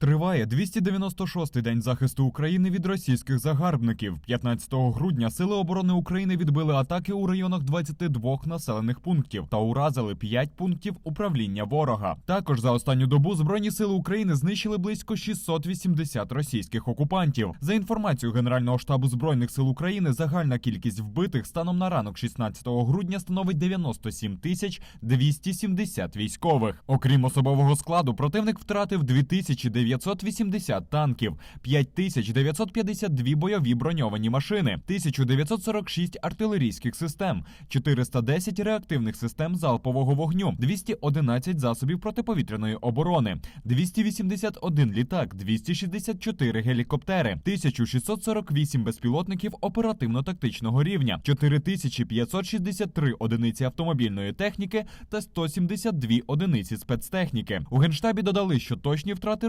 Триває 296-й день захисту України від російських загарбників. 15 грудня сили оборони України відбили атаки у районах 22 населених пунктів та уразили 5 пунктів управління ворога. Також за останню добу збройні сили України знищили близько 680 російських окупантів. За інформацією Генерального штабу збройних сил України, загальна кількість вбитих станом на ранок 16 грудня становить 97 тисяч 270 військових. Окрім особового складу, противник втратив 2980 танків, 5952 бойові броньовані машини, 1946 артилерійських систем, 410 реактивних систем залпового вогню, 211 засобів протиповітряної оборони, 281 літак, 264 гелікоптери, 1648 безпілотників оперативно-тактичного рівня, 4563 одиниці автомобільної техніки та 172 одиниці спецтехніки. У генштабі додали, що точні втрати